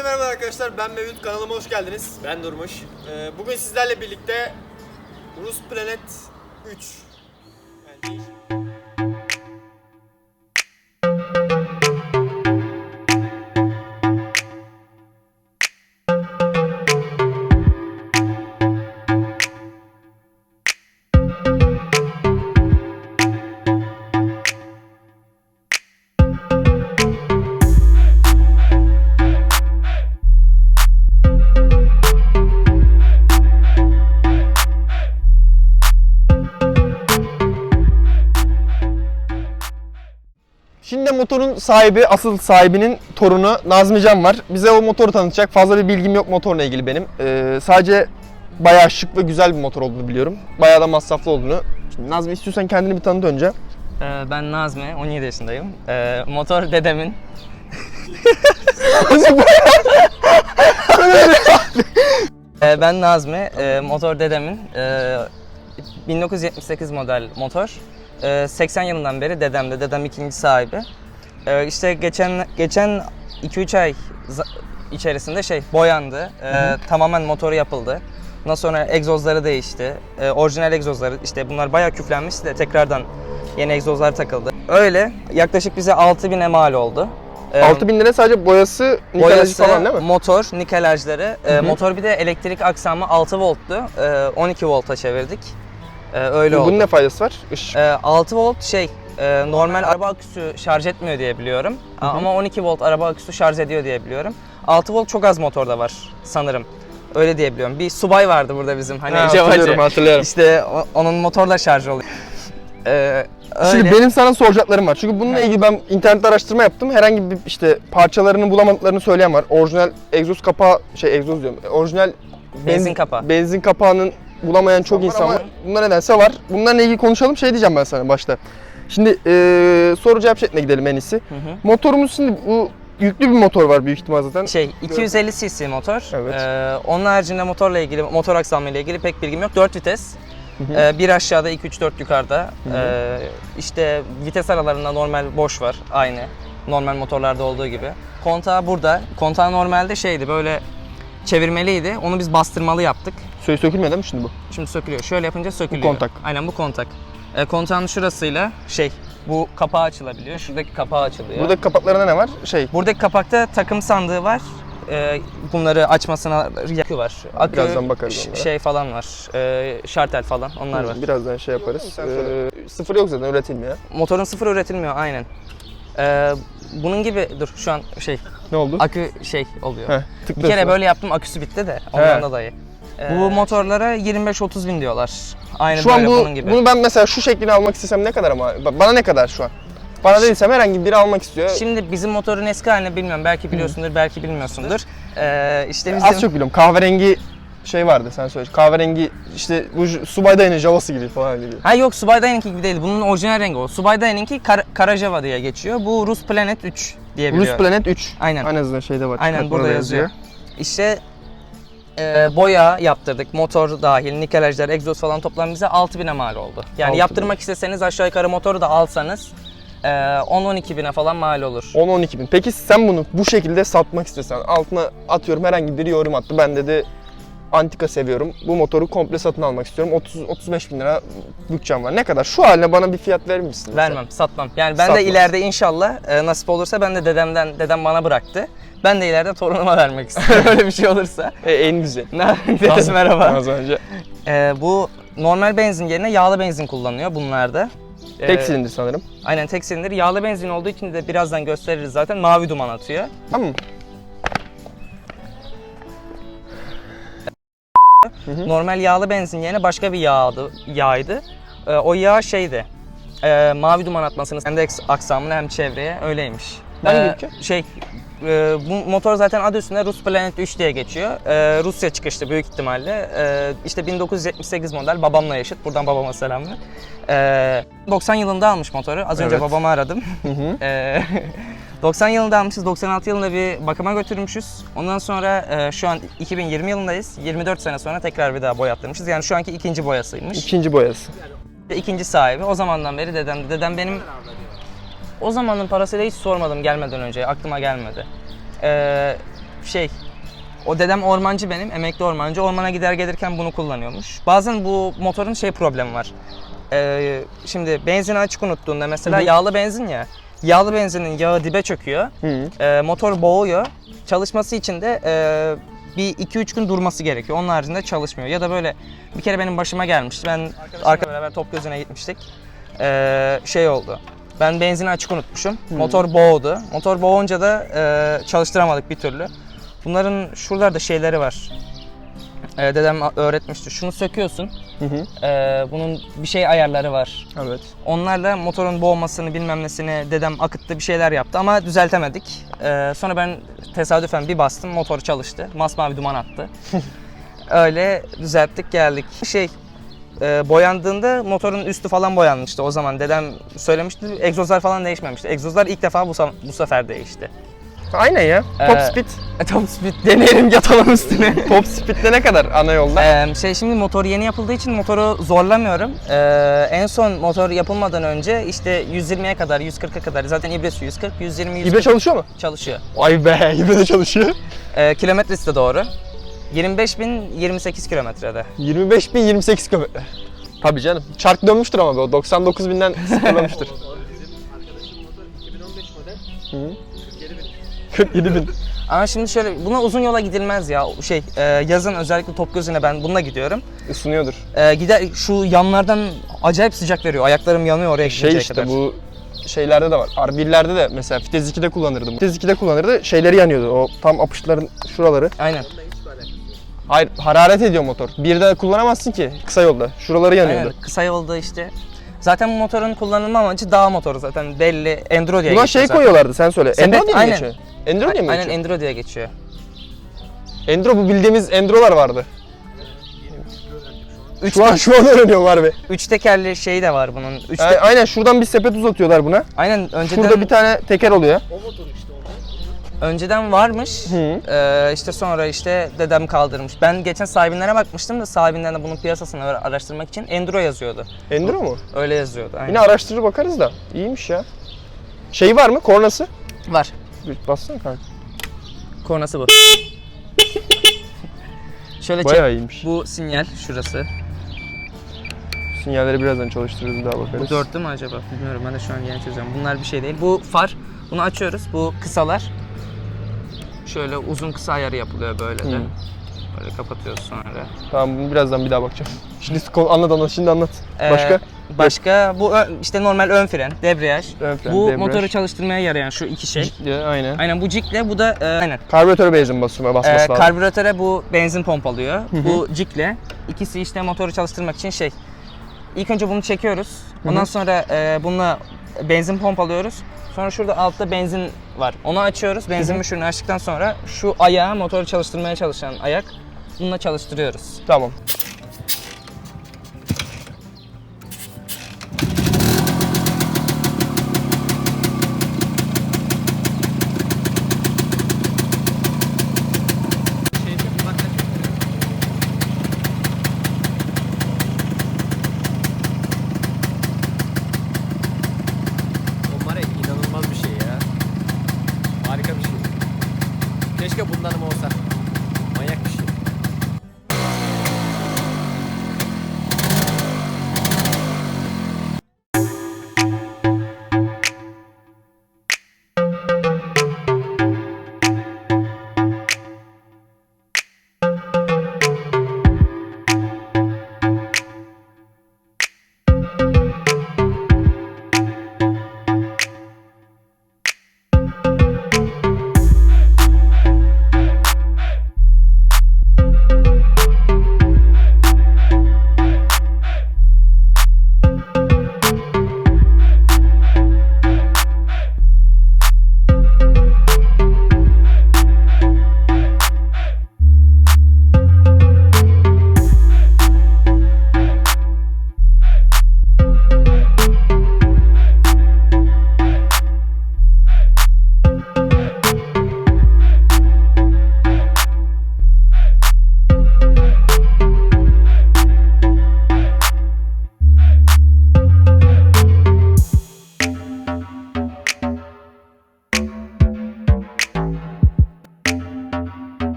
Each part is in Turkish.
Hepinize merhaba arkadaşlar. Ben Mevlüt. Kanalıma hoş geldiniz. Ben Durmuş. Ee, bugün sizlerle birlikte Rus Planet 3 yani de motorun sahibi, asıl sahibinin torunu Nazmi Can var. Bize o motoru tanıtacak. Fazla bir bilgim yok motorla ilgili benim. Ee, sadece bayağı şık ve güzel bir motor olduğunu biliyorum. Bayağı da masraflı olduğunu. Şimdi Nazmi istiyorsan kendini bir tanıt önce. Ee, ben Nazmi, 17 yaşındayım. Ee, motor dedemin. Ee, ben Nazmi, e, motor dedemin. Ee, 1978 model motor. Ee, 80 yılından beri dedemde, dedem ikinci sahibi. Ee, işte geçen geçen 2-3 ay içerisinde şey boyandı. Ee, tamamen motoru yapıldı. Ondan sonra egzozları değişti. Ee, orijinal egzozları işte bunlar bayağı küflenmişti de tekrardan yeni egzozlar takıldı. Öyle yaklaşık bize 6000'e mal oldu. Ee, 6000 lira sadece boyası, nikelajı Boyası, falan değil mi? motor, nikelajları. Ee, motor bir de elektrik aksamı 6 volttu. Ee, 12 volta çevirdik. Ee, öyle oldu. Bunun ne faydası var? Işık. Ee, 6 volt şey e, normal araba aküsü şarj etmiyor diye biliyorum. Ama 12 volt araba aküsü şarj ediyor diye biliyorum. 6 volt çok az motorda var sanırım. Öyle diye biliyorum. Bir subay vardı burada bizim hani Ha, hatırlıyorum, hatırlıyorum. İşte onun motorla şarj oluyor. Ee, öyle. Şimdi benim sana soracaklarım var. Çünkü bununla ilgili ben internette araştırma yaptım. Herhangi bir işte parçalarını bulamadıklarını söyleyen var. Orijinal egzoz kapağı, şey egzoz diyorum. Orijinal Benzin kapağı. Benzin kapağının bulamayan çok insan var. Bunlar nedense var. Bunlarla ilgili konuşalım. Şey diyeceğim ben sana başta. Şimdi eee soru cevap şekline gidelim en iyisi. Hı hı. Motorumuz şimdi bu yüklü bir motor var büyük ihtimal zaten. Şey 250 cc motor. Evet. Ee, onun haricinde motorla ilgili, motor aksamı ile ilgili pek bilgim yok. 4 vites. hı. Ee, bir aşağıda 2 3 4 yukarıda. Ee, işte vites aralarında normal boş var aynı. Normal motorlarda olduğu gibi. Kontağı burada. Kontağı normalde şeydi böyle çevirmeliydi. Onu biz bastırmalı yaptık. Söy sökülmüyor değil mi şimdi bu? Şimdi sökülüyor. Şöyle yapınca sökülüyor. kontak. Aynen bu kontak. Ee, kontağın şurasıyla şey bu kapağı açılabiliyor. Şuradaki kapağı açılıyor. Buradaki kapaklarında ne var? Şey, Buradaki kapakta takım sandığı var. Ee, bunları açmasına yakı var. Akü, Birazdan bakarız ş- onlara. Şey falan var. Ee, şartel falan onlar var. birazdan şey yaparız. Eee, sıfır yok zaten üretilmiyor. Motorun sıfır üretilmiyor aynen. Ee, bunun gibi dur şu an şey Ne oldu? akü şey oluyor. Heh, bir kere böyle yaptım aküsü bitti de ondan He. dolayı. Bu motorlara 25-30 bin diyorlar. Aynı Şu an böyle bu, bunun gibi. bunu ben mesela şu şeklini almak istesem ne kadar ama? Ba- Bana ne kadar şu an? Bana değilsem herhangi biri almak istiyor. Şimdi bizim motorun eski halini bilmiyorum. Belki biliyorsundur, belki bilmiyorsundur. Ee, işte bizim... Az çok biliyorum. Kahverengi şey vardı sen söyle. Kahverengi işte bu J- subay dayının javası gibi falan gibi. Ha yok Subay Dayan'ınki gibi değil. Bunun orijinal rengi o. Subay Dayan'ınki Kar- Karajava diye geçiyor. Bu Rus Planet 3 diye Rus biliyor. Planet 3. Aynen. En azından şeyde var. Aynen çıkartmada burada da yazıyor. İşte e, boya yaptırdık. Motor dahil, nikelajlar, egzoz falan toplam bize 6000'e mal oldu. Yani 6000. yaptırmak isteseniz aşağı yukarı motoru da alsanız e, 10-12 bine falan mal olur. 10-12 bin. Peki sen bunu bu şekilde satmak istiyorsan altına atıyorum herhangi biri yorum attı. Ben dedi antika seviyorum. Bu motoru komple satın almak istiyorum. 30-35 bin lira bütçem var. Ne kadar? Şu haline bana bir fiyat verir misin? Vermem, satmam. Yani ben Satmaz. de ileride inşallah e, nasip olursa ben de dedemden, dedem bana bıraktı. Ben de ileride torunuma vermek istiyorum öyle bir şey olursa. E, en güzel. Ne Deniz merhaba. Az önce. Ee, bu normal benzin yerine yağlı benzin kullanıyor bunlarda. Ee, Tek silindir sanırım. Aynen tek silindir. Yağlı benzin olduğu için de birazdan gösteririz zaten. Mavi duman atıyor. Tamam mı? Normal yağlı benzin yerine başka bir yağdı, yağydı. Ee, o yağ şeydi. e, mavi duman atmasını eks- aksamına hem çevreye öyleymiş. Hangi Ee, ülke? Şey, e, bu motor zaten adı üstünde Rus Planet 3 diye geçiyor. Ee, Rusya çıkışlı büyük ihtimalle. Ee, işte 1978 model babamla yaşıt. Buradan babama selamlar. Ee, 90 yılında almış motoru. Az önce Evet. babamı aradım. Hı hı. Ee, 90 yılında almışız, 96 yılında bir bakıma götürmüşüz. Ondan sonra e, şu an 2020 yılındayız. 24 sene sonra tekrar bir daha boyattırmışız. Yani şu anki ikinci boyasıymış. İkinci boyası. İkinci sahibi. O zamandan beri dedem. Dedem benim o zamanın parasıyla hiç sormadım gelmeden önce. Aklıma gelmedi. Ee, şey o dedem ormancı benim, emekli ormancı. Ormana gider gelirken bunu kullanıyormuş. Bazen bu motorun şey problemi var. Ee, şimdi benzini açık unuttuğunda mesela yağlı benzin ya. Yağlı benzinin yağı dibe çöküyor. Hı. Ee, motor boğuyor. Çalışması için de e, bir 2-3 gün durması gerekiyor. Onun haricinde çalışmıyor. Ya da böyle bir kere benim başıma gelmişti. Ben arkadaşlarla beraber top gözüne gitmiştik. Ee, şey oldu. Ben benzini açık unutmuşum. Motor boğdu. Motor boğunca da e, çalıştıramadık bir türlü. Bunların şuralarda şeyleri var. Ee, dedem öğretmişti. Şunu söküyorsun. Hı hı. Ee, bunun bir şey ayarları var. Evet. Onlarla motorun boğmasını bilmem nesini dedem akıttı bir şeyler yaptı ama düzeltemedik. Ee, sonra ben tesadüfen bir bastım motor çalıştı. Masmavi duman attı. Öyle düzelttik geldik. Şey e, boyandığında motorun üstü falan boyanmıştı o zaman dedem söylemişti. Egzozlar falan değişmemişti. Egzozlar ilk defa bu, bu sefer değişti. Aynen ya. Top Ee, speed. Top speed deneyelim yatalım üstüne. Top speed'de ne kadar ana yolda? Ee, şey şimdi motor yeni yapıldığı için motoru zorlamıyorum. Ee, en son motor yapılmadan önce işte 120'ye kadar, 140'a kadar zaten ibresi 140, 120, 140 İbre çalışıyor mu? çalışıyor. Vay be, İbre de çalışıyor. Ee, kilometresi de doğru. 25.028 kilometrede. 25 bin 28 kilometre. Tabii canım. Çark dönmüştür ama be o 99 binden sıfırlamıştır. Arkadaşım motor 2015 model Hı. 47 bin. 47 bin. Ama şimdi şöyle buna uzun yola gidilmez ya. Şey e, yazın özellikle top gözüne ben bununla gidiyorum. Isınıyordur. E, gider şu yanlardan acayip sıcak veriyor. Ayaklarım yanıyor oraya Şey gidinceye işte kadar. bu şeylerde de var. R1'lerde de mesela Vitez 2'de kullanırdım. Vitez 2'de kullanırdı. Şeyleri yanıyordu. O tam apışların şuraları. Aynen. Hayır hararet ediyor motor. Bir de kullanamazsın ki kısa yolda. Şuraları yanıyordu. Aynen. Kısa yolda işte. Zaten bu motorun kullanılma amacı dağ motoru zaten belli. Enduro diye Buna geçiyor şey zaten. koyuyorlardı sen söyle. Sepet, Enduro diye mi aynen. geçiyor? Enduro diye mi Aynen geçiyor? Enduro diye geçiyor. Enduro bu bildiğimiz Enduro'lar vardı. Üç, Şu an şu an öğreniyorum harbi. üç tekerli şey de var bunun. Üç te- Aynen şuradan bir sepet uzatıyorlar buna. aynen önceden Şurada bir tane teker oluyor. O motor işte. Önceden varmış. Ee, işte sonra işte dedem kaldırmış. Ben geçen sahibinlere bakmıştım da sahibinden de bunun piyasasını ara- araştırmak için Enduro yazıyordu. Enduro mu? Öyle yazıyordu. Aynen. Yine araştırır bakarız da. İyiymiş ya. Şeyi var mı? Kornası? var. Bir Bassana kanka. Kornası bu. Şöyle çek. Bayağı iyiymiş. Bu sinyal şurası. Sinyalleri birazdan çalıştırırız daha bakarız. Bu dörtlü mü acaba? Bilmiyorum ben de şu an yeni çözüyorum. Bunlar bir şey değil. Bu far. Bunu açıyoruz. Bu kısalar. Şöyle uzun kısa ayarı yapılıyor böyle de. Hı. Böyle kapatıyoruz sonra. Tamam bunu birazdan bir daha bakacağım. Şimdi anlat anlat şimdi anlat. Ee, Başka? Başka bu işte normal ön fren, debriyaj. Ön fren, bu debriyaj. motoru çalıştırmaya yarayan şu iki şey. Ya, aynen. Aynen bu cikle bu da e, aynen. Karbüratör benzin basıma basması Ee, lazım. karbüratöre bu benzin pompalıyor. Bu cikle ikisi işte motoru çalıştırmak için şey. İlk önce bunu çekiyoruz. Ondan sonra e, bununla benzin pompalıyoruz. Sonra şurada altta benzin var. Onu açıyoruz. Benzin müşürünü açtıktan sonra şu ayağı motoru çalıştırmaya çalışan ayak bununla çalıştırıyoruz. Tamam. hermosa.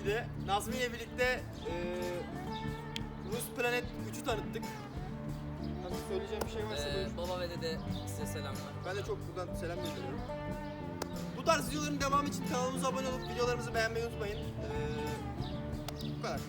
Önce. Nazmi ile birlikte e, Rus Planet 3'ü tanıttık. Nasıl söyleyeceğim bir şey varsa Ee, buyur. baba ve dede size selamlar. Ben de çok buradan selam gönderiyorum. Bu tarz videoların devamı için kanalımıza abone olup videolarımızı beğenmeyi unutmayın. Ee, bu kadar.